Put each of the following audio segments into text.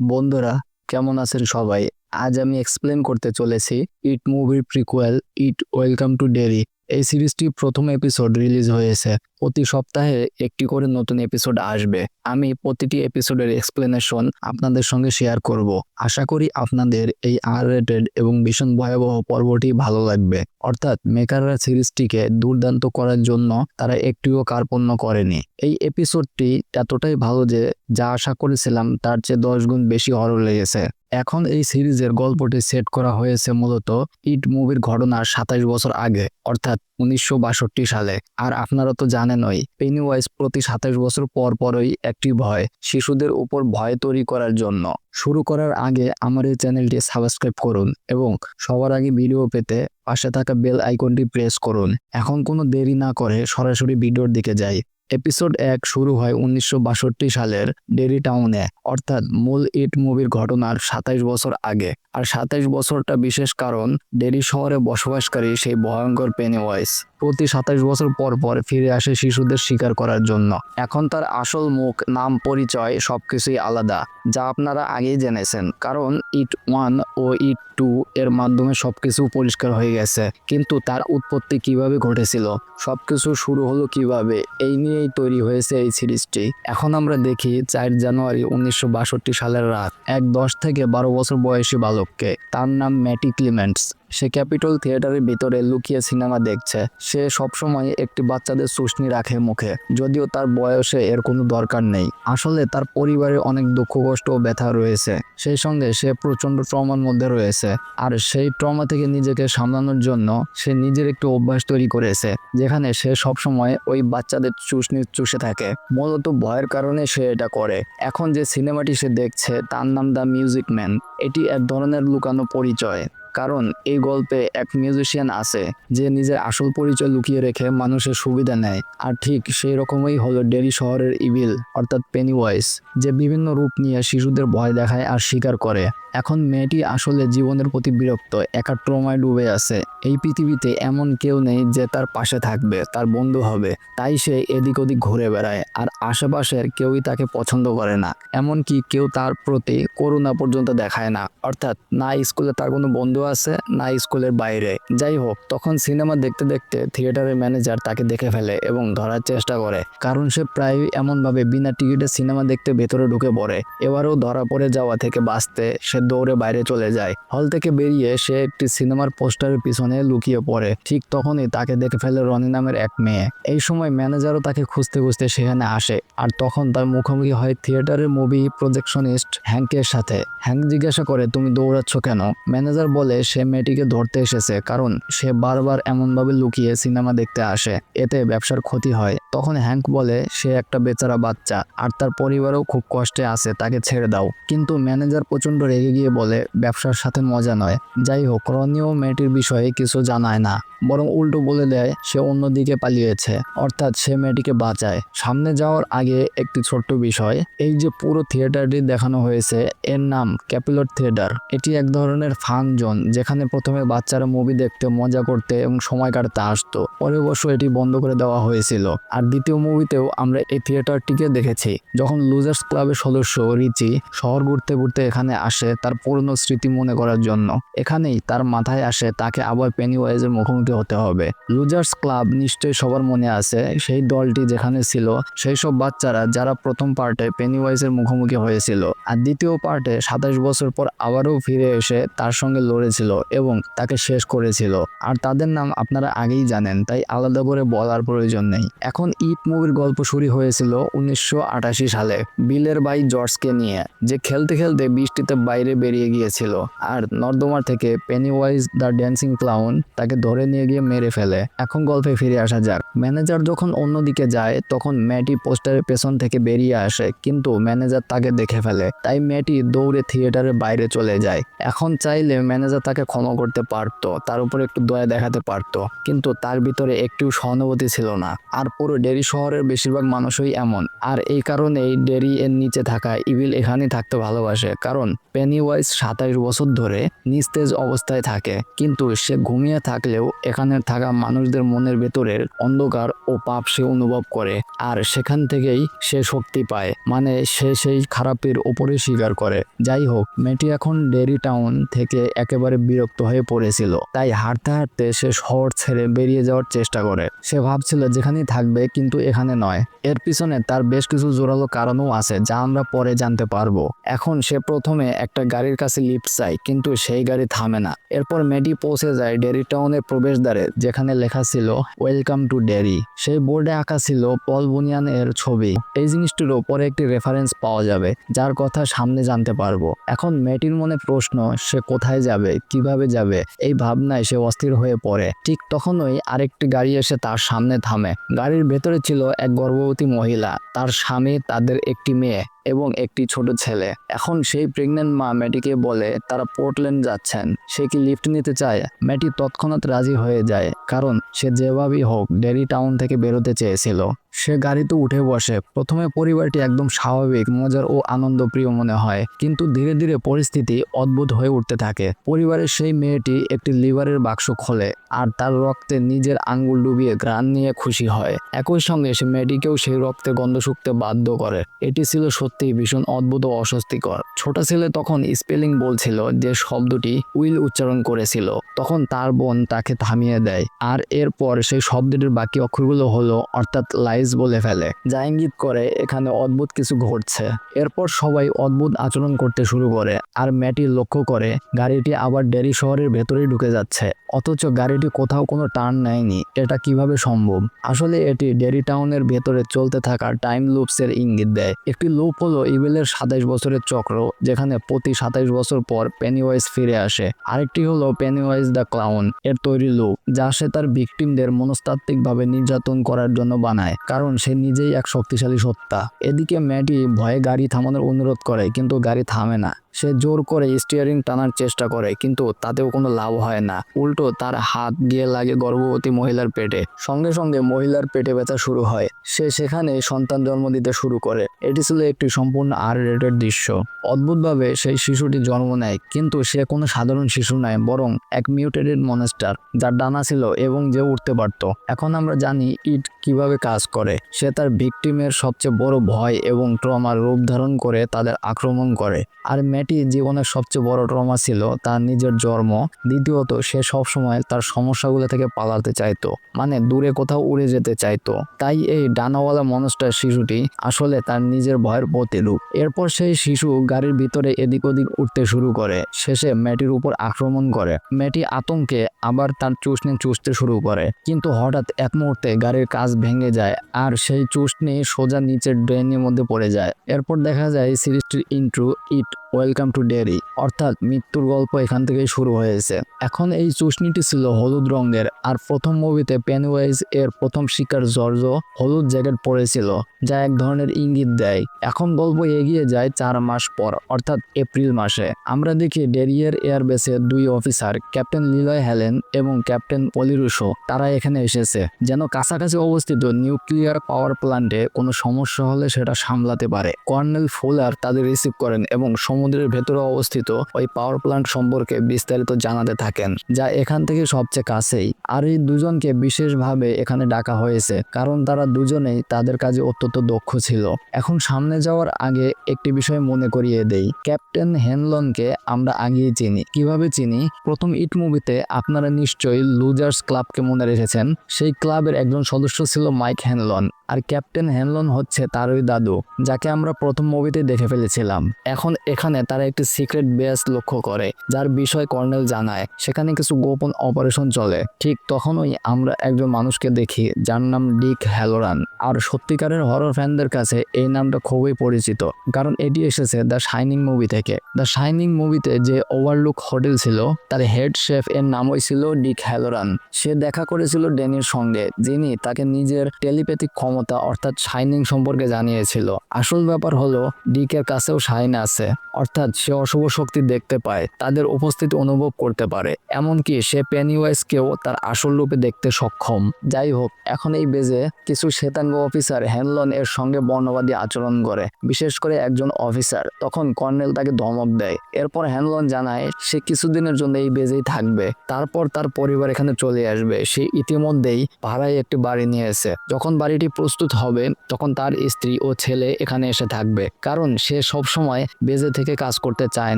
বন্ধুরা, কেমন আছেন সবাই? আজ আমি এক্সপ্লেন করতে চলেছি ইট মুভির prequel it welcome to Derry এই সিরিজটি প্রথম এপিসোড রিলিজ হয়েছে। প্রতি সপ্তাহে একটি করে নতুন এপিসোড আসবে। আমি প্রতিটি এপিসোডের এক্সপ্লেনেশন আপনাদের সঙ্গে শেয়ার করব। আশা করি আপনাদের এই আর রেটেড এবং ভীষণ ভয়াবহ পর্বটি ভালো লাগবে। অর্থাৎ মেকাররা সিরিজটিকে দুর্দান্ত করার জন্য তারা একটিও কার্পণ্য করেনি। এই এপিসোডটি এতটাই ভালো যে, যা আশা করেছিলাম তার চেয়ে দশ গুণ বেশি হরর লেগেছে। এখন এই সিরিজের গল্পটি সেট করা হয়েছে মূলত ইট মুভির ঘটনার সাতাশ বছর আগে, অর্থাৎ উনিশশো বাষট্টি সালে। আর আপনারা তো জানেনই পেনিওয়াইজ প্রতি সাতাশ বছর পর পরই একটি ভয়, শিশুদের উপর ভয় তৈরি করার জন্য। শুরু করার আগে আমার এই চ্যানেলটি সাবস্ক্রাইব করুন এবং সবার আগে ভিডিও পেতে পাশে থাকা বেল আইকনটি প্রেস করুন। এখন কোনো দেরি না করে সরাসরি ভিডিওর দিকে যাই। এপিসোড এক শুরু হয় উনিশশো বাষট্টি সালের ডেরি টাউনে, অর্থাৎ মূল ইট মুভির ঘটনার সাতাইশ বছর আগে। আর সাতাইশ বছরটা বিশেষ কারণ, ডেরি শহরে বসবাসকারী সেই ভয়ঙ্কর পেনিওয়াইস প্রতি সাতাশ বছর পর পর ফিরে আসে শিশুদের শিকার করার জন্য। এখন তার আসল মুখ, নাম, পরিচয় সবকিছুই আলাদা, যা আপনারা আগেই জেনেছেন। কারণ ইট ওয়ান ও ইট টু এর মাধ্যমে সবকিছু পরিষ্কার হয়ে গেছে। কিন্তু তার উৎপত্তি কীভাবে ঘটেছিল? সবকিছু শুরু হলো কীভাবে? এই নিয়েই তৈরি হয়েছে এই সিরিজটি। এখন আমরা দেখি চার জানুয়ারি উনিশশো বাষট্টি সালের রাত, এক দশ থেকে বারো বছর বয়সী বালককে। তার নাম ম্যাটি ক্লিমেন্টস। সে ক্যাপিটল থিয়েটারের ভিতরে লুকিয়ে সিনেমা দেখছে। সে সবসময় একটি বাচ্চাদের সুস্নি রাখে মুখে, যদিও তার বয়সে এর কোনো দরকার নেই। আসলে তার পরিবারে অনেক দুঃখ, কষ্ট ও ব্যথা রয়েছে। সেই সঙ্গে সে প্রচণ্ড ট্রমার মধ্যে রয়েছে। আর সেই ট্রমা থেকে নিজেকে সামলানোর জন্য সে নিজের একটি অভ্যাস তৈরি করেছে, যেখানে সে সবসময় ওই বাচ্চাদের চুষনি চুষে থাকে। মূলত ভয়ের কারণে সে এটা করে। এখন যে সিনেমাটি সে দেখছে, তার নাম দ্য মিউজিক ম্যান। এটি এক ধরনের লুকানো পরিচয়। কারণ এই গল্পে এক মিউজিশিয়ান আছে, যে নিজের আসল পরিচয় লুকিয়ে রেখে মানুষের সুবিধা নেয়। আর ঠিক সেই রকমই হলো ডেরি শহরের ইভিল, অর্থাৎ পেনি ওয়াইস যে বিভিন্ন রূপ নিয়ে শিশুদের ভয় দেখায় আর স্বীকার করে। এখন মেয়েটি আসলে জীবনের প্রতি বিরক্ত, একা ট্রমায় ডুবে আছে। এই পৃথিবীতে এমন কেউ নেই যে তার পাশে থাকবে, তার বন্ধু হবে। তাই সে এদিক ওদিক ঘুরে বেড়ায়, আর আশেপাশের কেউই তাকে পছন্দ করে না। এমনকি কেউ তার প্রতি করুণা পর্যন্ত দেখায় না। অর্থাৎ না স্কুলে তার কোনো বন্ধু আছে, না স্কুলের বাইরে। যাই হোক, তখন সিনেমা দেখতে দেখতে থিয়েটারের ম্যানেজার তাকে দেখে ফেলে এবং ধরার চেষ্টা করে। কারণ সে প্রায়ই এমনভাবে বিনা টিকিটে সিনেমা দেখতে ভেতরে ঢুকে পড়ে। এবারও ধরা পড়ে যাওয়া থেকে বাঁচতে সে দৌড়ে বাইরে চলে যায়। হল থেকে বেরিয়ে সে একটি সিনেমার পোস্টারের পিছনে লুকিয়ে পড়ে। ঠিক তখনই তাকে দেখে ফেলে রনি নামের এক মেয়ে। এই সময় ম্যানেজারও তাকে খুঁজতে খুঁজতে সেখানে আসে। আর তখন তার মুখোমুখি হয় থিয়েটারের মুভি প্রজেকশনিস্ট হ্যাঙ্কের সাথে। হ্যাঙ্ক জিজ্ঞাসা করে, তুমি দৌড়াচ্ছ কেন? ম্যানেজার বলে, সে মেয়েটিকে ধরতে এসেছে, কারণ সে বারবার এমনভাবে লুকিয়ে সিনেমা দেখতে আসে। এতে ব্যবসার ক্ষতি হয়। তখন হ্যাঙ্ক বলে, সে একটা বেচারা বাচ্চা, আর তার পরিবারও খুব কষ্টে আছে, তাকে ছেড়ে দাও। কিন্তু ম্যানেজার প্রচণ্ড রেগে গিয়ে বলে, ব্যবসার সাথে মজা নয়। যাই হোক রনিও মেয়েটির বিষয়ে কিছু জানায় না, বরং উল্টো বলে দেয়, সে অন্যদিকে পালিয়েছে। অর্থাৎ সে মেয়েটিকে বাঁচায়। সামনে যাওয়ার আগে একটি ছোট্ট বিষয়, এই যে পুরো থিয়েটারটি দেখানো হয়েছে, এর নাম ক্যাপিলট থিয়েটার। এটি এক ধরনের ফান জোন যেখানে প্রথমে বাচ্চারা মুভি দেখতে, মজা করতে এবং সময় কাটাতে আসতো। পরে অবশ্য এটি বন্ধ করে দেওয়া হয়েছিল। আর দ্বিতীয় মুভিতেও আমরা এই থিয়েটারটিকে দেখেছি, যখন লুজার্স ক্লাবের সদস্য রিচি শহর ঘুরতে ঘুরতে এখানে আসে তার পুরনো স্মৃতি মনে করার জন্য। এখানেই তার মাথায় আসে তাকে আবার পেনিওয়াইজের মুখোমুখি হতে হবে। লুজার্স ক্লাব নিশ্চয়ই সবার মনে আছে সেই দলটি যেখানে ছিল, সেই সব বাচ্চারা যারা প্রথম পার্টে পেনিওয়াইজের মুখোমুখি হয়েছিল। আর দ্বিতীয় পার্টে সাতাশ বছর পর আবারও ফিরে এসে তার সঙ্গে লড়েছিল এবং তাকে শেষ করেছিল। আর তাদের নাম আপনারা আগেই জানেন, তাই আলাদা করে বলার প্রয়োজন নেই। এখন ইট মুভির গল্প শুরু হয়েছিল উনিশশো আটাশি সালে বিলের ভাই জর্জকে নিয়ে, যে খেলতে খেলতে বৃষ্টিতে বাইরে বেরিয়ে গিয়েছিল। আর নর্দমার থেকে পেনিওয়াইজ দ্য ড্যান্সিং ক্লাউন তাকে ধরে নিয়ে গিয়ে মেরে ফেলে। এখন গল্পে ফিরে আসা যাক। ম্যানেজার যখন অন্যদিকে যায়, তখন ম্যাটি পোস্টারের পেছন থেকে বেরিয়ে আসে, কিন্তু ম্যানেজার তাকে দেখে ফেলে। তাই ম্যাটি দৌড়ে থিয়েটারের বাইরে চলে যায়। এখন চাইলে ম্যানেজার তাকে ক্ষমা করতে পারতো, তার উপর একটু দয়া দেখাতে পারতো, কিন্তু তার ভিতরে একটু সহানুভূতি ছিল না। আর পুরো ডেরি শহরের বেশিরভাগ মানুষই এমন। আর এই কারণেই ডেরি এর নিচে থাকা ইভিল এখানেই থাকতে ভালোবাসে, কারণ পেনি পেনিওয়াইজ সাতাইশ বছর ধরে নিস্তেজ অবস্থায় থাকে। কিন্তু সে ঘুমিয়ে থাকলেও এখানে থাকা মানুষদের মনের ভেতরের অন্ধকার ও পাপ সে অনুভব করে, আর সেখান থেকেই সে শক্তি পায়। মানে সে সেই খারাপের ওপরে স্বীকার করে। যাই হোক, মেয়েটি এখন ডেরি টাউন থেকে একেবারে বিরক্ত হয়ে পড়েছিল। তাই হাঁটতে হাঁটতে সে শহর ছেড়ে বেরিয়ে যাওয়ার চেষ্টা করে। সে ভাবছিল যেখানেই থাকবে কিন্তু এখানে নয়। এর পিছনে তার বেশ কিছু জোরালো কারণও আছে যা আমরা পরে জানতে পারব। এখন সে প্রথমে একটা গাড়ির কাছে লিফট চায়, কিন্তু সেই গাড়ি থামে না। এরপর মেডি পৌঁছে যায় ডেরি টাউনের প্রবেশদ্বারে, যেখানে লেখা ছিল ওয়েলকাম টু ডেরি সেই বোর্ডে আঁকা ছিল পল বুনিয়ান এর ছবি। এই জিনিসটির ওপরে একটি রেফারেন্স পাওয়া যাবে, যার কথা সামনে জানতে পারব। এখন মেয়েটির মনে প্রশ্ন, সে কোথায় যাবে? কীভাবে যাবে? এই ভাবনায় সে অস্থির হয়ে পড়ে। ঠিক তখনই আরেকটি গাড়ি এসে তার সামনে থামে। গাড়ির ভেতরে ছিল এক গর্ভবতী মহিলা। তার স্বামী তাদের একটি মেয়ে এবং একটি ছোট ছেলে। এখন সেই প্রেগনেন্ট মা ম্যাটিকে বলে তারা পোর্টল্যান্ড যাচ্ছেন। সে কি লিফট নিতে চায়? ম্যাটি তৎক্ষণাৎ রাজি হয়ে যায়, কারণ সে যেভাবেই হোক ডেরি টাউন থেকে বেরোতে চেয়েছিল। সে গাড়িতে উঠে বসে। প্রথমে পরিবারটি একদম স্বাভাবিক, মজার ও আনন্দপ্রিয় মনে হয়। কিন্তু ধীরে ধীরে পরিস্থিতি অদ্ভুত হয়ে উঠতে থাকে। পরিবারের সেই মেয়েটি একটি লিভারের বাক্স খোলে আর তার রক্তে নিজের আঙ্গুল ডুবিয়ে গ্রান নিয়ে খুশি হয়। একই সঙ্গে সে মেয়েটিকেও সেই রক্তে গন্ধ শুকতে বাধ্য করে। এটি ছিল সত্যিই ভীষণ অদ্ভুত ও অস্বস্তিকর। ছোট ছেলে তখন স্পেলিং বলছিল যে শব্দটি উইল উচ্চারণ করেছিল। তখন তার বোন তাকে থামিয়ে দেয়। আর এরপর সেই শব্দটির বাকি অক্ষরগুলো হলো অর্থাৎ লাইজ বলে ফেলে। যা ইঙ্গিত করে এখানে অদ্ভুত কিছু ঘটছে। এরপর সবাই অদ্ভুত আচরণ করতে শুরু করে আর ম্যাটি লক্ষ্য করে গাড়িটি আবার ডেরি শহরের ভেতরেই ঢুকে যাচ্ছে। অথচ গাড়িটি কোথাও কোনো টার্ন নেয়নি। এটা কীভাবে সম্ভব? আসলে এটি ডেরি টাউনের ভেতরে চলতে থাকা টাইম লুপসের ইঙ্গিত দেয়। একটি লুপ হলো ইবেলের সাতাইশ বছরের চক্র, যেখানে প্রতি সাতাইশ বছর পর পেনিওয়াইজ ফিরে আসে। আরেকটি হলো পেনিওয়াইজ দ্য ক্লাউন এর তৈরি লুপ, যা সে তার ভিকটিমদের মনস্তাত্ত্বিকভাবে নির্যাতন করার জন্য বানায়। কারণ সে নিজেই এক শক্তিশালী সত্তা। এদিকে ম্যাটি ভয়ে গাড়ি থামানোর অনুরোধ করে, কিন্তু গাড়ি থামে না। সে জোর করে স্টিয়ারিং টানার চেষ্টা করে, কিন্তু তাতেও কোনো লাভ হয় না। উল্টো তার হাত গিয়ে লাগে গর্ভবতী মহিলার পেটে। সঙ্গে সঙ্গে মহিলার পেটে ব্যথা শুরু হয়। সে সেখানে সন্তান জন্ম দিতে শুরু করে। এটি ছিল একটি সম্পূর্ণ আর রেটেড দৃশ্য। অদ্ভুতভাবে সেই শিশুটি জন্ম নেয়, কিন্তু সে কোনো সাধারণ শিশু নয়, বরং এক মিউটেটেড মনস্টার যার ডানা ছিল এবং যে উঠতে পারত। এখন আমরা জানি ইট কীভাবে কাজ করে। সে তার ভিকটিমের সবচেয়ে বড় ভয় এবং ট্রমার রূপ ধারণ করে তাদের আক্রমণ করে। আর ম্যাটি জীবনের সবচেয়ে বড় ট্রমা ছিল, তার নিজের জন্ম। দ্বিতীয়ত, সে সবসময় তার সমস্যাগুলো থেকে পালাতে চাইতো মানে দূরে কোথাও উড়ে যেতে চাইতো। তাই এই ডানাওয়ালা মনস্টার শিশুটি আসলে তার নিজের ভয়ের প্রতিরূপ। এরপর সেই শিশু গাড়ির ভিতরে এদিক ওদিক উঠতে শুরু করে। শেষে ম্যাটির উপর আক্রমণ করে। ম্যাটি আতঙ্কে আবার তার চুষনি চুষতে শুরু করে। কিন্তু হঠাৎ এক মুহূর্তে গাড়ির কাজ ভেঙে যায় আর সেই চুষনি সোজা নিচের ড্রেনের মধ্যে পড়ে যায়। এরপর দেখা যায় সিরিজটির intro, it welcome to Derry অর্থাৎ মৃত্যুর গল্প এখান থেকেই শুরু হয়েছে। এখন এই চুষনিটি ছিল হলুদ রঙের, আর প্রথম মুভিতে পেনওয়াইজ এর প্রথম শিকার জর্জ হলুদ জ্যাকেট পরেছিল, যা এক ধরনের ইঙ্গিত দেয়। এখন গল্প এগিয়ে যায় চার মাস পর, অর্থাৎ এপ্রিল মাসে। আমরা দেখি ডেরিয়ের এয়ারবেসে দুই অফিসার, ক্যাপ্টেন লিলয় হেলেন এবং ক্যাপ্টেন পলিরুশো তারা এখানে এসেছে। যেন কাছাকাছি অবস্থিত নিউক্লিয়ার পাওয়ার প্ল্যান্টে কোনো সমস্যা হলে সেটা সামলাতে পারে। কর্নেল ফুলার তাদের রিসিভ করেন এবং সমুদ্রের ভেতরে অবস্থিত ওই পাওয়ার প্ল্যান্ট সম্পর্কে বিস্তারিত জানাতে থাকেন, যা এখান থেকে সবচেয়ে কাছেই। আর এই দুজনকে বিশেষভাবে এখানে ডাকা হয়েছে, কারণ তারা দুজনেই তাদের কাজে অত্যন্ত দক্ষ ছিল। এখন সামনে যাওয়ার আগে একটি বিষয় মনে করিয়ে দেই। ক্যাপ্টেন হেনলনকে আমরা আগেই চিনি। কীভাবে চিনি? প্রথম ইট মুভিতে আপনারা নিশ্চয়ই লুজার্স ক্লাবকে মনে রেখেছেন। সেই ক্লাবের একজন সদস্য ছিল মাইক হেনলন। আর ক্যাপ্টেন হেনলন হচ্ছে তারই দাদু, যাকে আমরা প্রথম মুভিতে দেখে ফেলেছিলাম। এখন এখানে তারা একটি সিক্রেট বেস লক্ষ্য করে, যার বিষয় কর্নেল জানায়, সেখানে কিছু গোপন অপারেশন চলে। ঠিক তখনই আমরা একজন মানুষকে দেখি, যার নাম ডিক হ্যালোরান। আর সত্যিকারের হরর ফ্যানদের কাছে এই নামটা খুবই পরিচিত, কারণ এটি এসেছে দ্য শাইনিং মুভি থেকে। দ্য শাইনিং মুভিতে যে ওভারলুক হোটেল ছিল, তার হেড শেফ এর নামই ছিল ডিক হ্যালোরান। সে দেখা করেছিল ড্যানির সঙ্গে, যিনি তাকে নিজের টেলিপ্যাথিক ক্ষমতা ক্ষমতা অর্থাৎ শাইনিং সম্পর্কে জানিয়েছিল। আসল ব্যাপার হলো, ডিকের কাছেও শাইন আছে। অর্থাৎ সে অশুভ শক্তি দেখতে পায়, তাদের উপস্থিতি অনুভব করতে পারে। এমনকি সে পেনিওয়াইজকেও তার আসল রূপে দেখতে সক্ষম। যাই হোক, এখন এই বেজে কিছু শ্বেতাঙ্গ অফিসার হ্যানলন এর সঙ্গে বর্ণবাদী আচরণ করে, বিশেষ করে একজন অফিসার। তখন কর্নেল তাকে ধমক দেয়। এরপর হ্যানলন জানায়, সে কিছুদিনের জন্য এই বেজেই থাকবে। তারপর তার পরিবার এখানে চলে আসবে। সে ইতিমধ্যেই ভাড়ায় একটি বাড়ি নিয়েছে। যখন বাড়িটি প্রস্তুত হবে, তখন তার স্ত্রী ও ছেলে এখানে এসে থাকবে। কারণ সে সব সময় বেজে থেকে কাজ করতে চায়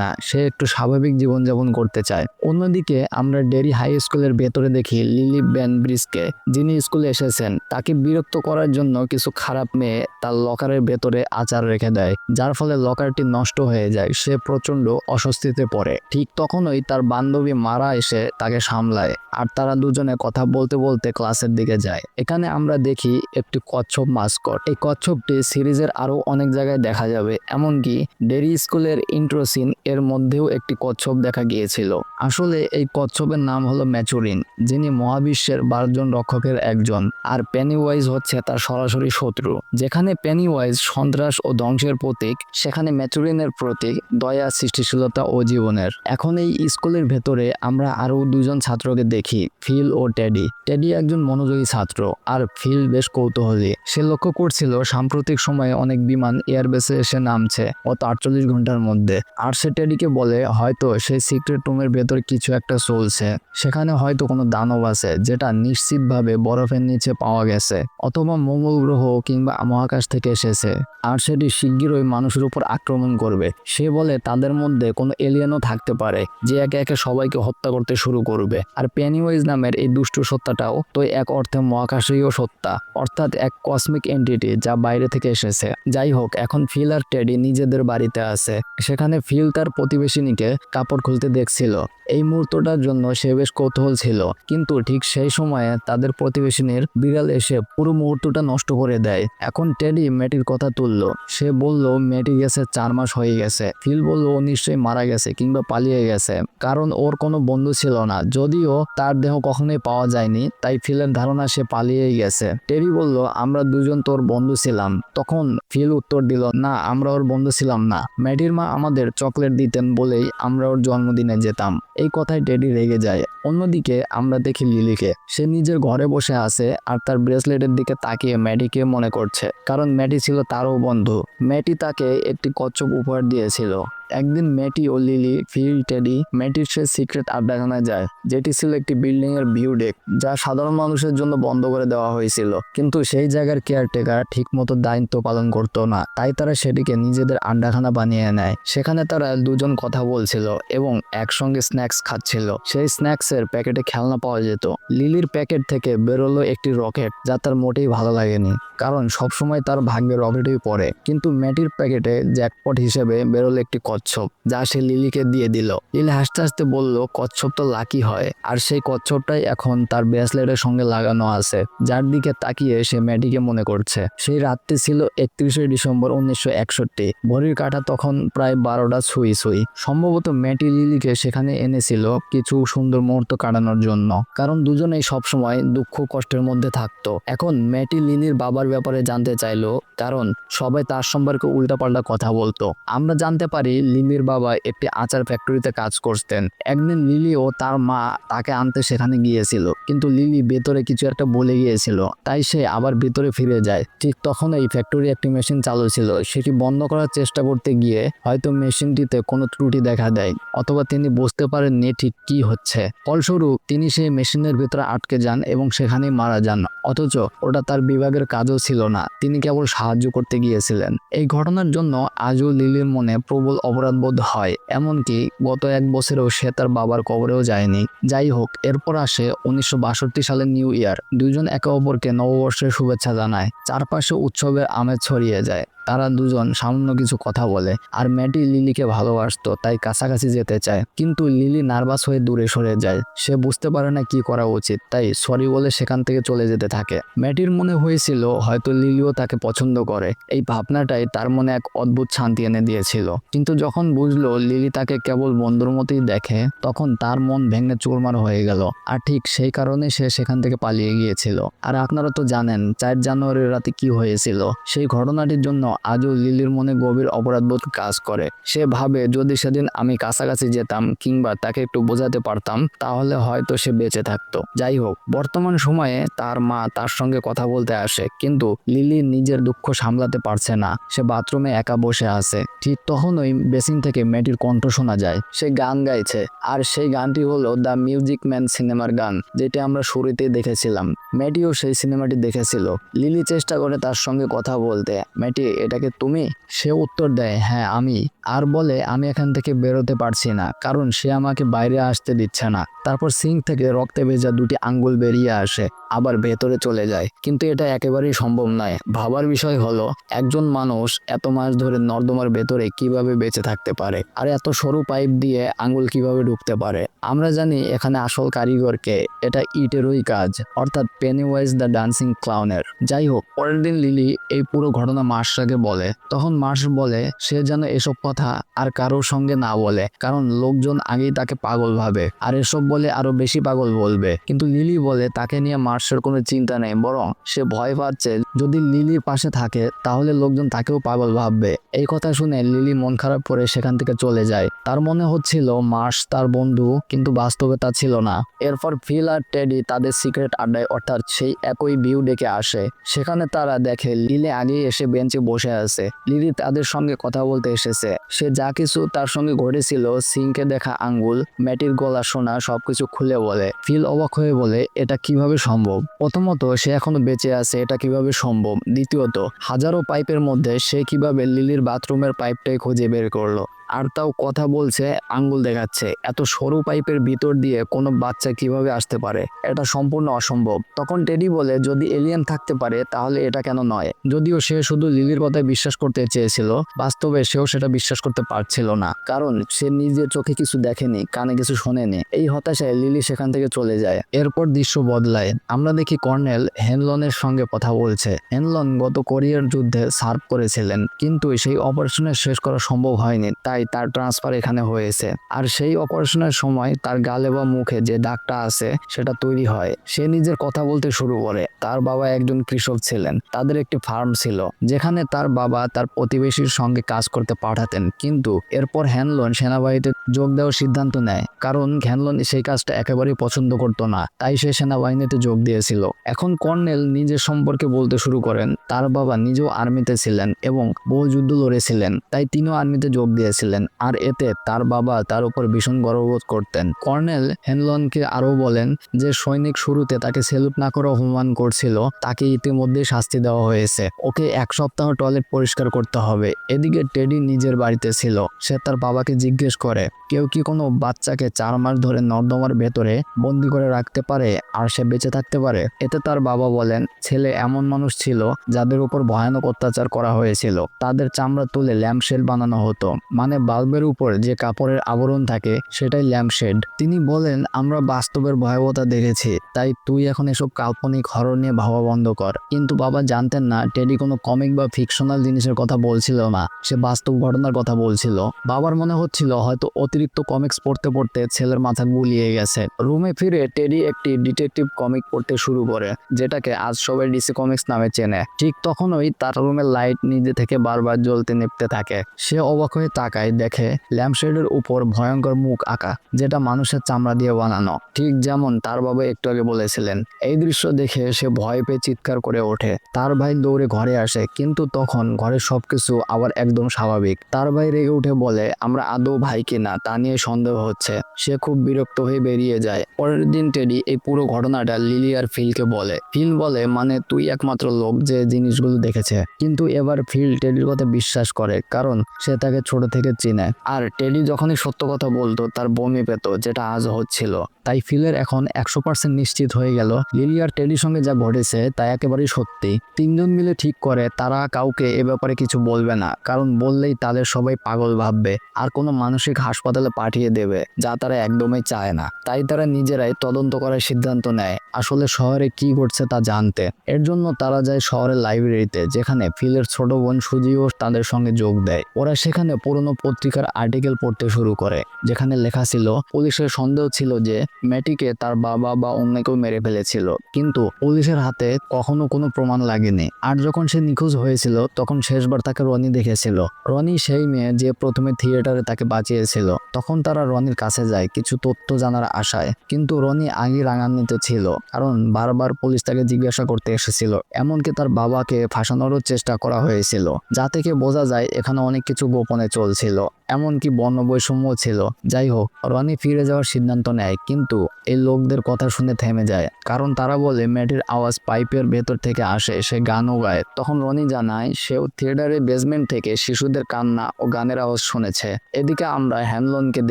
না, সে একটু স্বাভাবিক জীবনযাপন করতে চায়। অন্যদিকে আমরা ডেরি হাই স্কুলের ভেতরে দেখি লিলি ব্যান ব্রিজকে, যিনি স্কুলে এসেছেন। তাকে বিরক্ত করার জন্য কিছু খারাপ মেয়ে তার লকারের ভেতরে আচার রেখে দেয়, যার ফলে লকারটি নষ্ট হয়ে যায়, সে প্রচণ্ড অস্বস্তিতে পড়ে। ঠিক তখনই তার বান্ধবী মারা এসে তাকে সামলায়, আর তারা দুজনে কথা বলতে বলতে ক্লাসের দিকে যায়। এখানে আমরা দেখি একটি কচ্ছপ মাস্কট। এই কচ্ছপটি সিরিজের আরও অনেক জায়গায় দেখা যাবে। এমনকি ডেরি স্কুলের ইন্ট্রোসিন এর মধ্যেও একটি কচ্ছপ দেখা গিয়েছিল। আসলে এই কচ্ছপের নাম হলো ম্যাচুরিন, যিনি মহাবিশ্বের বারোজন রক্ষকের একজন, আর পেনিওয়াইজ হচ্ছে তার সরাসরি শত্রু। যেখানে পেনিওয়াইজ সন্ত্রাস ও ধ্বংসের প্রতীক, সেখানে ম্যাচুরিনের প্রতীক, দয়া, সৃষ্টিশীলতা ও জীবনের। এখন এই স্কুলের ভেতরে আমরা আরও দুজন ছাত্রকে দেখি, ফিল ও টেডি। টেডি একজন মনোযোগী ছাত্র, আর ফিল বেশ কৌতূহলী। সে লক্ষ্য করছিল সাম্প্রতিক সময়ে অনেক বিমান এয়ারবেসে এসে নামছে গত আটচল্লিশ ঘণ্টার মধ্যে। আর সে টেডিকে বলে হয়তো সেই সিক্রেট রুমের ভেতর কিছু একটা চলছে। সেখানে হয়তো কোনো দানব আছে, যেটা নিশ্চিতভাবে বরফের নিচে পাওয়া গেছে, অথবা মঙ্গল গ্রহ কিংবা মহাকাশ থেকে এসেছে। আর সেটি শিগগিরই মানুষের উপর আক্রমণ করবে। সে বলে তাদের মধ্যে কোনো এলিয়েনও থাকতে পারে, যে একে একে সবাইকে হত্যা করতে শুরু করবে। আর পেনিওয়াইজ নামের এই দুষ্টু সত্তাটাও তো এক অর্থে মহাকাশীয় সত্তা, অর্থাৎ এক কসমিক এন্টিটি যা বাইরে থেকে এসেছে। যাই হোক, এখন ফিল আর টেডি নিজেদের বাড়িতে আছে। সেখানে ফিল তার প্রতিবেশিনীকে কাপড় খুলতে দেখছিল। এই মুহূর্তটার জন্য সে বেশ কৌতূহল ছিল। কিন্তু ঠিক সেই সময়ে তাদের প্রতিবেশিনীর বিড়াল এসে পুরো মুহূর্তটা নষ্ট করে দেয়। এখন টেডি মেয়েটির কথা তুলল। সে বলল, মেয়েটি গেছে চার মাস হয়ে গেছে। ফিল বলল, ও নিশ্চয়ই মারা গেছে কিংবা পালিয়ে গেছে। কারণ ওর কোনো বন্ধু ছিল না। যদিও তার দেহ কখনোই পাওয়া যায়নি, তাই ফিলের ধারণা সে পালিয়েই গেছে। টেডি বলল, আমরা দুজন তোর বন্ধু ছিলাম। তখন ফিল উত্তর দিল, না, আমরা ওর বন্ধু ছিলাম না। ম্যাডির মা আমাদের চকলেট দিতেন বলেই আমরা ওর জন্মদিনে যেতাম। এই কথায় টেডি রেগে যায়। অন্যদিকে আমরা দেখি লিলিকে। সে নিজের ঘরে বসে আছে আর তার ব্রেসলেটের দিকে তাকিয়ে ম্যাডিকে মনে করছে। কারণ ম্যাডি ছিল তারও বন্ধু। ম্যাটি তাকে একটি কচ্ছপ উপহার দিয়েছিল। একদিন ম্যাটি ও লিলি, ফিল, টেডি ম্যাটির সে সিক্রেট আড্ডাখানায় যায়, যেটি ছিল একটি বিল্ডিং এর ভিউ ডেক, যা সাধারণ মানুষের জন্য বন্ধ করে দেওয়া হয়েছিল। কিন্তু সেই জায়গার কেয়ারটেকার ঠিক মতো দায়িত্ব পালন করতো না। তাই তারা সেটিকে নিজেদের আড্ডাখানা বানিয়ে নেয়। সেখানে তারা দুজন কথা বলছিল এবং একসঙ্গে স্ন্যাক্স খাচ্ছিল। সেই স্ন্যাক্সের প্যাকেটে খেলনা পাওয়া যেত। লিলির প্যাকেট থেকে বেরোলো একটি রকেট যা তার মোটেই ভালো লাগেনি। কারণ সবসময় তার ভাগ্যে রকেটই পড়ে। কিন্তু ম্যাটির প্যাকেটে জ্যাকপট হিসেবে বেরোলো একটি কচ্ছপ, যা সে লিলিকে দিয়ে দিল। লিলি হাসতে হাসতে বলল, কচ্ছপ তো লাকি হয়, আর সেই কচ্ছপটাই এখন তার ব্রেসলেটের সঙ্গে লাগানো আছে, যার দিকে তাকিয়ে সে ম্যাটিকে মনে করছে। সেই রাতটি ছিল একত্রিশে ডিসেম্বর উনিশশো একষট্টি। ঘড়ির কাঁটা তখন প্রায় বারোটা ছুঁই ছুঁই। সম্ভবত ম্যাটি লিলিকে সেখানে এনেছিল কিছু সুন্দর মুহূর্ত কাটানোর জন্য, কারণ দুজনেই সবসময় দুঃখ কষ্টের মধ্যে থাকতো। এখন ম্যাটি লিলির বাবার ব্যাপারে জানতে চাইলো, কারণ সবাই তার সম্পর্কে উল্টাপাল্টা কথা বলতো। আমরা জানতে পারি লিলির বাবা একটি আচার ফ্যাক্টরিতে কাজ করতেন। একদিন লিলি ও তার মা তাকে আনতে সেখানে গিয়েছিল, কিন্তু লিলি ভেতরে কিছু একটা বলে গিয়েছিল, তাই সে আবার ভেতরে ফিরে যায়। ঠিক তখন এই ফ্যাক্টরি একটি মেশিন চালু ছিল, সেটি বন্ধ করার চেষ্টা করতে গিয়ে হয়তো মেশিনটিতে কোনো ত্রুটি দেখা দেয়, অথবা তিনি বুঝতে পারেননি ঠিক কি হচ্ছে। ফলস্বরূপ, তিনি সেই মেশিনের ভেতরে আটকে যান এবং সেখানেই মারা যান, অথচ ওটা তার বিভাগের কাজও ছিল না। তিনি কেবল সাহায্য করতে গিয়েছিলেন। এই ঘটনার জন্য আজও লিলির মনে প্রবল অপরাধবোধ হয়। এমনকি গত এক বছরেও সে তার বাবার কবরেও যায়নি। যাই হোক, এরপর আসে উনিশশো সালের নিউ ইয়ার। দুজন একে অপরকে নববর্ষের শুভেচ্ছা জানায়। চারপাশে উৎসবের আমেজ ছড়িয়ে যায়। তারা দুজন সামান্য কিছু কথা বলে, আর ম্যাটি লিলিকে ভালোবাসতো, তাই কাছাকাছি যেতে চায়। কিন্তু লিলি নার্ভাস হয়ে দূরে সরে যায়। সে বুঝতে পারে না কি করা উচিত, তাই সরি বলে সেখান থেকে চলে যেতে থাকে। ম্যাটির মনে হয়েছিল হয়তো লিলিও তাকে পছন্দ করে। এই ভাবনাটাই তার মনে এক অদ্ভুত শান্তি এনে দিয়েছিল। কিন্তু যখন বুঝলো লিলি তাকে কেবল বন্ধুর মতোই দেখে, তখন তার মন ভেঙে চুরমার হয়ে গেল। আর ঠিক সেই কারণে সে সেখান থেকে পালিয়ে গিয়েছিল। আর আপনারা তো জানেন, চার জানুয়ারির রাতে কি হয়েছিল? সেই ঘটনাটির জন্য আজও লিলির মনে গভীর অপরাধবোধ কাজ করে। সে ভাবে, যদি সেদিন আমি কাছাকাছি যেতাম কিংবা তাকে একটু বোঝাতে পারতাম, তাহলে হয়তো সে বেঁচে থাকতো। যাই হোক, বর্তমান সময়ে তার মা তার সঙ্গে কথা বলতে আসে, কিন্তু লিলি নিজের দুঃখ সামলাতে পারছে না। সে বাথরুমে একা বসে আছে। ঠিক তখনই বেসিন থেকে মেয়েটির কণ্ঠ শোনা যায়। সে গান গাইছে, আর সেই গানটি হলো দ্য মিউজিক ম্যান সিনেমার গান, যেটি আমরা শুরুতে দেখেছিলাম। ম্যাটিও সেই সিনেমাটি দেখেছিল। লিলি চেষ্টা করে তার সঙ্গে কথা বলতে। ম্যাটি এটাকে তুমি? সে উত্তর দেয় হ্যাঁ আমি। আর বলে, আমি এখান থেকে বেরোতে পারছি না, কারণ সে আমাকে বাইরে আসতে দিচ্ছে না। তারপর সিং থেকে রক্তে ভেজা দুটি আঙ্গুল বেরিয়ে আসে, আবার ভেতরে চলে যায়। কিন্তু এটা একেবারেই সম্ভব নয়। ভাবার বিষয় হলো, একজন মানুষ এত মাস ধরে নর্দমার ভেতরে কীভাবে বেঁচে থাকতে পারে? আর এত সরু পাইপ দিয়ে আঙ্গুল কীভাবে ঢুকতে পারে? আমরা জানি এখানে আসল কারিগরকে এটা ইটেরই কাজ, অর্থাৎ পেনিওয়াইজ দ্য ডান্সিং ক্লাউনের যাই হোক, পরের দিন লিলি এই পুরো ঘটনা মার্শাকে বলে, তখন মার্শ বলে, সে যেন এসব কথা আর কারোর সঙ্গে না বলে, কারণ লোকজন আগেই তাকে পাগল ভাবে, আর এসব বলে আরও বেশি পাগল বলবে। কিন্তু লিলি বলে, তাকে নিয়ে মার্শের কোনো চিন্তা নেই, বরং সে ভয় পাচ্ছে, যদি লিলির পাশে থাকে, তাহলে লোকজন তাকেও পাগল ভাববে। এই কথা শুনে লিলি মন খারাপ করে সেখান থেকে চলে যায়। তার মনে হচ্ছিল, মার্শ তার বন্ধু, কিন্তু বাস্তবে তা ছিল না। এরপর ফিল আর টেডি তাদের সিক্রেট আড্ডায়, অর্থাৎ সেই একই ভিউ ডেকে আসে। সেখানে তারা দেখে, লিলি আগেই এসে বেঞ্চে বসে আছে। লিলি তাদের সঙ্গে কথা বলতে এসেছে। সে যা কিছু তার সঙ্গে ঘটেছিল, সিংকে দেখা আঙ্গুল, ম্যাটির গলা শোনা সবকিছু খুলে বলে। ফিল অবাক হয়ে বলে, এটা কীভাবে সম্ভব? প্রথমত, সে এখনও বেঁচে আছে, এটা কীভাবে সম্ভব? দ্বিতীয়ত, হাজারো পাইপের মধ্যে সে কীভাবে লিলির বাথরুমের পাইপটাই খুঁজে বের করল? আর তাও কথা বলছে, আঙ্গুল দেখাচ্ছে। এত সরু পাইপের ভিতর দিয়ে কোনো বাচ্চা কীভাবে আসতে পারে? এটা সম্পূর্ণ অসম্ভব। তখন টেডি বলে, যদি এলিয়েন থাকতে পারে, তাহলে এটা কেন নয়? যদিও সে শুধু লিলির কথায় বিশ্বাস করতে চেয়েছিল, বাস্তবে সেও সেটা বিশ্বাস করতে পারছিল না। কারণ সে নিজের চোখে কিছু দেখেনি, কানে কিছু শোনেনি। এই হতাশায় লিলি সেখান থেকে চলে যায়। এরপর দৃশ্য বদলায়। আমরা দেখি কর্নেল হেনলনের সঙ্গে কথা বলছে। হেনলন গত কোরিয়ার যুদ্ধে সার্ভ করেছিলেন, কিন্তু সেই অপারেশনের শেষ করা সম্ভব হয়নি। তাই তার ট্রান্সফার এখানে হয়েছে। আর সেই অপারেশনের সময় তার গালে বা মুখে যে দাগটা আছে, সেটা তৈরি হয়। সে নিজের কথা বলতে শুরু করে। তার বাবা একজন কৃষক ছিলেন। তাদের একটি ফার্ম ছিল, যেখানে তার বাবা তার প্রতিবেশীর সঙ্গে কাজ করতে পাঠাতেন। কিন্তু এরপর হ্যানলন সেনাবাহিনীতে যোগ দেওয়ার সিদ্ধান্ত নেয়। কারণ ঘ্যানলন সেই কাজটা একেবারেই পছন্দ করতো না। তাই সে সেনাবাহিনীতে যোগ দিয়েছিল। এখন কর্নেল নিজের সম্পর্কে বলতে শুরু করেন। তার বাবা নিজেও আর্মিতে ছিলেন এবং বহু যুদ্ধ লড়েছিলেন। তাই তিনিও আর্মিতে যোগ দিয়েছিলেন। আর এতে তার বাবা তার উপর ভীষণ গর্ববোধ করতেন। কর্নেল হেনলনকে আরও বলেন যে, সৈনিক শুরুতে তাকে সেলুট না করে অপমান করছিল তাকে ইতিমধ্যে শাস্তি দেওয়া হয়েছে। ওকে এক সপ্তাহ টয়লেট পরিষ্কার করতে হবে। এদিকে টেডি নিজের বাড়িতে ছিল। সে তার বাবাকে জিজ্ঞেস করে, কেউ কি কোনো বাচ্চাকে চার মাস ধরে নর্দমার ভেতরে বন্দি করে রাখতে পারে আর সে বেঁচে থাকতে পারে? এতে তার বাবা বলেন, ছেলে এমন মানুষ ছিল যাদের উপর ভয়ানক অত্যাচার করা হয়েছিল। তাদের চামড়া তুলে ল্যাম্পশেড বানানো হতো। মানে বাল্বের উপর যে কাপড়ের আবরণ থাকে, সেটাই ল্যাম্পশেড তিনি বলেন, আমরা বাস্তবের ভয়াবহতা দেখেছি, তাই তুই এখন এসব কাল্পনিক হরর নিয়ে ভাবা বন্ধ কর। কিন্তু বাবা জানতেন না, টেডি কোনো কমিক বা ফিকশনাল জিনিসের কথা বলছিল না, সে বাস্তব ঘটনার কথা বলছিল। বাবার মনে হচ্ছিল, হয়তো অতিরিক্ত কমিক্স পড়তে পড়তে ছেলের মাথা গুলিয়ে গেছে। রুমে ফিরে টেডি একটি ডিটেকটিভ কমিক পড়তে শুরু করে, যেটাকে আজ সবাই ডিসি কমিক্স নামে চেনে। ঠিক তখনই তার রুমের লাইট নিজে থেকে বারবার জ্বলতে নিপতে থাকে। সে অবাক হয়ে তাকায় দেখে ল্যাম্পশেডের উপর ভয়ঙ্কর মুখ আঁকা, যেটা মানুষের চামড়া দিয়ে বানানো। ঠিক যেমন তার বাবা একটু আগে বলেছিলেন, এই দৃশ্য দেখে সে ভয় পেয়ে চিৎকার করে ওঠে। তার ভাই দৌড়ে ঘরে আসে, কিন্তু তখন ঘরের সবকিছু আবার একদম স্বাভাবিক। তার ভাই রেগে উঠে বলে, আমরা আদৌ ভাই কিনা তা নিয়ে সন্দেহ হচ্ছে সে খুব বিরক্ত হয়ে বেরিয়ে যায়। পরের দিন টেডি এই পুরো ঘটনাটা লিলি আর ফিলকে বলে। ফিল বলে মানে তুই একমাত্র লোক যে জিনিসগুলো দেখেছে। কিন্তু এবার ফিল টেডির কথা বিশ্বাস করে, কারণ সে তাকে ছোট থেকে চিনে। আর টেডি যখনই সত্য কথা বলতো, তার বমি পেত, যেটা আজ হচ্ছিল। তাই ফিলের এখন একশো পার্সেন্ট নিশ্চিত হয়ে গেল। লিলি আর টেডির সঙ্গে যা ঘটেছে, তা একেবারেই সত্যি। তিনজন মিলে ঠিক করে, তারা কাউকে এ ব্যাপারে কিছু বলবে না। কারণ বললেই তাদের সবাই পাগল ভাববে। আর কোনো মানসিক হাসপাতালে পাঠিয়ে দেবে, যা তারা একদমই চায় না। তাই তারা নিজেরাই তদন্ত করার সিদ্ধান্ত নেয়, আসলে শহরে কি ঘটছে তা জানতে। এর জন্য তারা যায় শহরের লাইব্রেরিতে, যেখানে ফিলের ছোট বোন সুজিও তাদের সঙ্গে যোগ দেয়। ওরা সেখানে পুরনো পত্রিকার আর্টিকেল পড়তে শুরু করে, যেখানে লেখা ছিল, পুলিশের সন্দেহ ছিল যে ম্যাটিকে তার বাবা বা অন্য কেউ মেরে ফেলেছিল, কিন্তু পুলিশের হাতে কখনো কোনো প্রমাণ লাগেনি। আর যখন সে নিখোঁজ হয়েছিল, তখন শেষবার তাকে রনি দেখেছিল। রনি সেই মেয়ে যে প্রথমে থিয়েটারে তাকে বাঁচিয়েছিল। তখন তারা রনির কাছে যায় কিছু তথ্য জানার আশায়, কিন্তু রনি আগে রাঙান্বিত ছিল, কারণ বারবার পুলিশ তাকে জিজ্ঞাসা করতে এসেছিল। এমনকি তার বাবাকে ফাঁসানোরও চেষ্টা করা হয়েছিল। যা থেকে বোঝা যায়, এখানে অনেক কিছু গোপনে lot এমনকি বর্ণবৈষম্য ছিল। যাই হোক রনি ফিরে যাওয়ার সিদ্ধান্ত নেয়, কিন্তু এই লোকদের কথা শুনে থেমে যায়। কারণ তারা বলে, মেয়েটির আওয়াজ পাইপের ভেতর থেকে আসে, সে গানও গায়। তখন রনি জানায়, সেও থিয়েটারের বেসমেন্ট থেকে শিশুদের কান্না ও গানের আওয়াজ শুনেছে। এদিকে আমরা হ্যানলনকে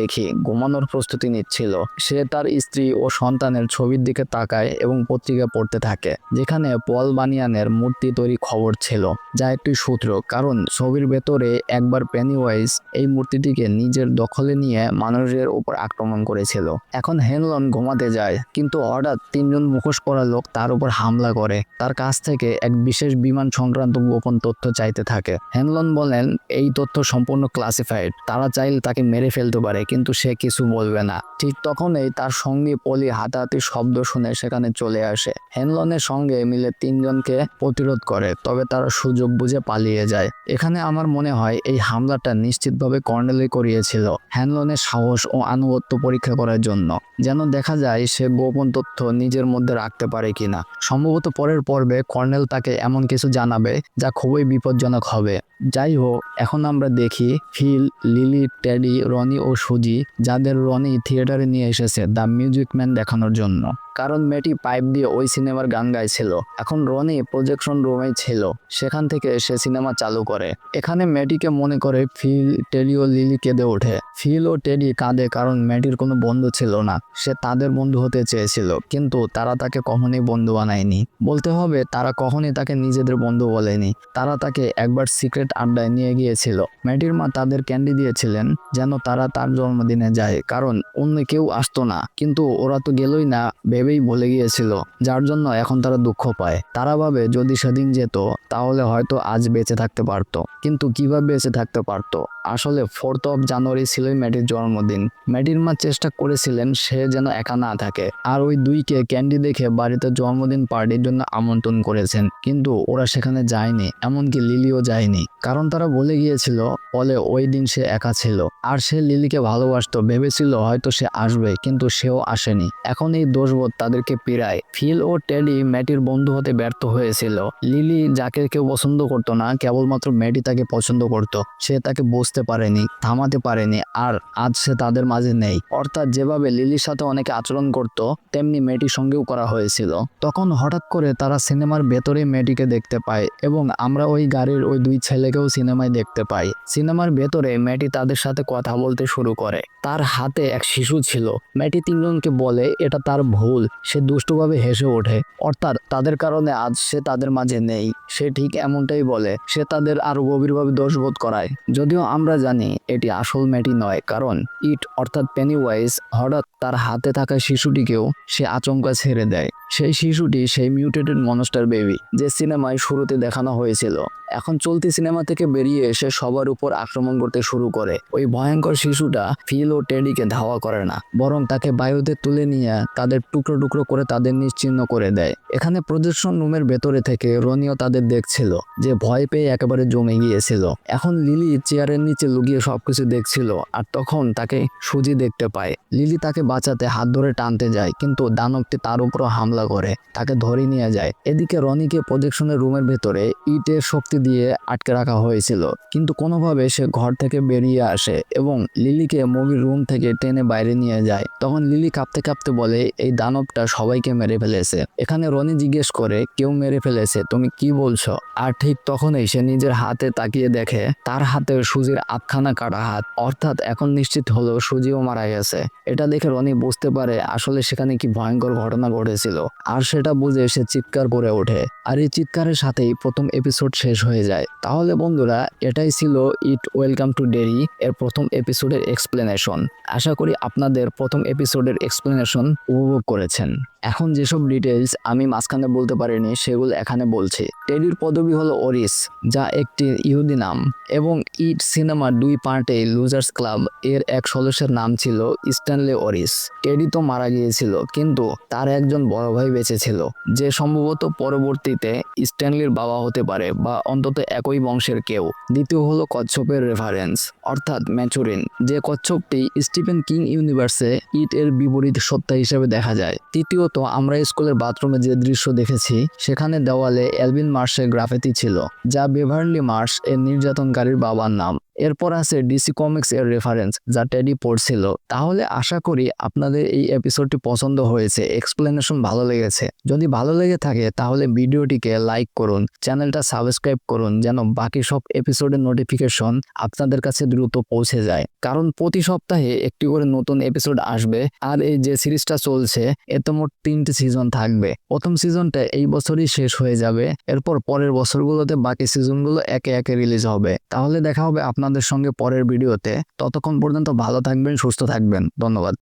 দেখি, ঘুমানোর প্রস্তুতি নিচ্ছিল। সে তার স্ত্রী ও সন্তানের ছবির দিকে তাকায় এবং পত্রিকা পড়তে থাকে, যেখানে পল বানিয়ানের মূর্তি তৈরি খবর ছিল, যা একটি সূত্র। কারণ ছবির ভেতরে একবার পেনিওয়াইজ এই মূর্তিটিকে নিজের দখলে নিয়ে মানুষের উপর আক্রমণ করেছিল। এখন হেনলন ঘুমাতে যায়, কিন্তু হঠাৎ তিনজন মুখোশ পরা লোক তার উপর হামলা করে। তার কাছ থেকে এক বিশেষ বিমান সংক্রান্ত গোপন তথ্য চাইতে থাকে। হেনলন বলেন, এই তথ্য সম্পূর্ণ ক্লাসিফাইড তারা চাইলে তাকে মেরে ফেলতে পারে, কিন্তু সে কিছু বলবে না। ঠিক তখনই তার সঙ্গে পলি হাতাহাতি শব্দ শুনে সেখানে চলে আসে। হেনলনের সঙ্গে মিলে তিনজনকে প্রতিরোধ করে, তবে তারা সুযোগ বুঝে পালিয়ে যায়। এখানে আমার মনে হয় এই হামলাটা নিশ্চিতভাবে কর্নেলে করিয়েছিল হ্যানলনের সাহস ও আনুগত্য পরীক্ষা করার জন্য। যেন দেখা যায় সে গোপন তথ্য নিজের মধ্যে রাখতে পারে কিনা। সম্ভবত পরের পর্বে কর্নেল তাকে এমন কিছু জানাবে যা খুবই বিপজ্জনক হবে। যাই হোক এখন আমরা দেখি ফিল, লিলি, টেডি, রনি ও সুজি, যাদের রনি থিয়েটারে নিয়ে এসেছে দ্য মিউজিক ম্যান দেখানোর জন্য। কারণ মেয়েটি পাইপ দিয়ে ওই সিনেমার গান গাইছিল। এখন রনি প্রজেকশন রুমে ছিল। সেখান থেকে সে সিনেমা চালু করে। এখানে মেয়েটিকে মনে করে ফিল, টেডি ও লিলি কেঁদে ওঠে। ফিল ও টেডি কাঁদে কারণ মেয়েটির কোনো বন্ধু ছিল না। সে তাদের বন্ধু হতে চেয়েছিল, কিন্তু তারা তাকে কখনোই বন্ধু বানায়নি। বলতে হবে, তারা কখনোই তাকে নিজেদের বন্ধু বলেনি। তারা তাকে একবার সিক্রেট আড্ডায় নিয়ে গিয়েছিল। মেয়েটির মা তাদের ক্যান্ডি দিয়েছিলেন যেন তারা তার জন্মদিনে যায়, কারণ অন্য কেউ আসতো না। কিন্তু ওরা তো গেলই না ভেবেই বলে গিয়েছিল, যার জন্য এখন তারা দুঃখ পায়। তারা ভাবে যদি সেদিন যেত, তাহলে হয়তো আজ বেঁচে থাকতে পারতো। কিন্তু কীভাবে বেঁচে থাকতে পারতো? আসলে ফোর্থ অফ জানুয়ারি ছিলই ম্যাটির জন্মদিন। ম্যাটির মা চেষ্টা করেছিলেন সে যেন একা না থাকে। আর ওই দুইকে ক্যান্ডি দেখে বাড়িতে জন্মদিন পার্টির জন্য আমন্ত্রণ করেছেন, কিন্তু ওরা সেখানে যায়নি। এমনকি লিলিও যায়নি। কারণ তারা বলে গিয়েছিল, ফলে ওই দিন সে একা ছিল। আর সে লিলিকে ভালোবাসতো, ভেবেছিল হয়তো সে আসবে, কিন্তু সেও আসেনি। এখন এই দোষবোধ তাদেরকে পীড়ায়। ফিল ও টেডি ম্যাটির বন্ধু হতে ব্যর্থ হয়েছিল। লিলি যাকে কেউ পছন্দ করতো না, কেবলমাত্র ম্যাটি তাকে পছন্দ করত। সে তাকে বুঝতে পারেনি, থামাতে পারেনি, আর আজ সে তাদের মাঝে নেই। অর্থাৎ যেভাবে লিলির সাথে অনেকে আচরণ করত, তেমনি মেয়েটির সঙ্গেও করা হয়েছিল। তখন হঠাৎ করে তারা সিনেমার ভেতরে মেয়েটিকে দেখতে পায়, এবং আমরা ওই গাড়ির ওই দুই ছেলেকেও সিনেমায় দেখতে পাই। সিনেমার ভেতরে ম্যাটি তাদের সাথে কথা বলতে শুরু করে। তার হাতে এক শিশু ছিল। ম্যাটি তিনজনকে বলে, এটা তার ভুল। সে দুষ্টভাবে হেসে ওঠে। অর্থাৎ তাদের কারণে আজ সে তাদের মাঝে নেই। সে ঠিক এমনটাই বলে। সে তাদের আরও গভীরভাবে দোষবোধ করায়। যদিও আমরা জানি, এটি আসল মেয়েটি নয়। কারণ ইট, অর্থাৎ পেনিওয়াইজ হঠাৎ তার হাতে থাকা শিশুটিকেও সে আচমকা ছেড়ে দেয়। সেই শিশুটি সেই মিউটেটেড মনস্টার বেবি যে সিনেমায় শুরুতে দেখানো হয়েছিল। এখন চলতি সিনেমা থেকে বেরিয়ে এসে সবার উপর আক্রমণ করতে শুরু করে। ওই ভয়ঙ্কর শিশুটা ফিল ও টেডিকে ধাওয়া করে না, বরং তাকে বায়ুতে তুলে নিয়ে তাদের টুকরো টুকরো করে তাদের নিশ্চিহ্ন করে দেয়। এখানে প্রজেকশন রুমের ভেতরে থেকে রনিও তাদের দেখছিল, যে ভয় পেয়ে একেবারে জমে গিয়েছিল। এখন লিলি চেয়ারের নিচে লুকিয়ে সবকিছু দেখছিল, আর তখন তাকে সুজি দেখতে পায়। লিলি তাকে বাঁচাতে হাত ধরে টানতে যায়, কিন্তু দানবটি তার উপরও হামলা হামলা করে, তাকে ধরে নিয়ে যায়। এদিকে রনিকে প্রজেকশনের রুমের ভেতরে ইটের শক্তি দিয়ে আটকে রাখা হয়েছিল, কিন্তু কোনোভাবে সে ঘর থেকে বেরিয়ে আসে এবং লিলিকে মুভির রুম থেকে টেনে বাইরে নিয়ে যায়। তখন লিলি কাঁপতে কাঁপতে বলে, এই দানবটা সবাইকে মেরে ফেলেছে। এখানে রনি জিজ্ঞেস করে, কেউ মেরে ফেলেছে? তুমি কি বলছো? আর ঠিক তখনই সে নিজের হাতে তাকিয়ে দেখে, তার হাতে সুজির আটখানা কাটা হাত। অর্থাৎ এখন নিশ্চিত হলো সুজিও মারা গেছে। এটা দেখে রনি বুঝতে পারে আসলে সেখানে কি ভয়ঙ্কর ঘটনা ঘটেছিল। আর সেটা বুঝে সে চিৎকার করে ওঠে। আর এই চিৎকারের সাথেই প্রথম এপিসোড শেষ হয়ে যায়। তাহলে বন্ধুরা, এটাই ছিল ইট ওয়েলকাম টু ডেরি এর প্রথম এপিসোডের এক্সপ্লেনেশন আশা করি আপনাদের প্রথম এপিসোডের এক্সপ্লেনেশন উপভোগ করেছেন। এখন যেসব ডিটেলস আমি মাঝখানে বলতে পারিনি, সেগুলো এখানে বলছি। টেডির পদবি হলো ওরিস যা একটি ইহুদি নাম। এবং ইট সিনেমার দুই পার্টে লুজার্স ক্লাব এর এক সদস্যের নাম ছিল স্ট্যানলে ওরিস টেডি তো মারা গিয়েছিল, কিন্তু তার একজন বড় ভাই বেঁচে ছিল যে সম্ভবত পরবর্তীতে স্ট্যানলির বাবা হতে পারে বা অন্তত একই বংশের কেউ। দ্বিতীয় হলো কচ্ছপের রেফারেন্স, অর্থাৎ ম্যাচুরিন, যে কচ্ছপটি স্টিফেন কিং ইউনিভার্সে ইট এর বিপরীত সত্তা হিসেবে দেখা যায়। তৃতীয়ত, আমরা স্কুলের বাথরুমে যে দৃশ্য দেখেছি, সেখানে দেওয়ালে এলভিন মার্শের গ্রাফিতি ছিল, যা বেভারলি মার্শ এর নির্যাতনকারীর বাবার নাম। এরপর আছে ডিসি কমিক্স এর রেফারেন্স, যা টেডি পড়ছিল। তাহলে আশা করি আপনাদের এই এপিসোডটি পছন্দ হয়েছে। এক্সপ্লেনেশন ভালো লেগেছে। যদি ভালো লেগে থাকে, তাহলে ভিডিওটিকে লাইক করুন, চ্যানেলটা সাবস্ক্রাইব করুন, যেন বাকি সব এপিসোডের নোটিফিকেশন আপনাদের কাছে দ্রুত পৌঁছে যায়। কারণ প্রতি সপ্তাহে একটি করে নতুন এপিসোড আসবে, আর এই যে সিরিজটা চলছে, এতে মোট তিনটি সিজন থাকবে। প্রথম সিজনটা এই বছরই শেষ হয়ে যাবে, এরপর পরের বছরগুলোতে বাকি সিজনগুলো একে একে রিলিজ হবে। তাহলে দেখা হবে আপনাদের সঙ্গে পরের ভিডিওতে। ততক্ষণ পর্যন্ত ভালো থাকবেন, সুস্থ থাকবেন। ধন্যবাদ।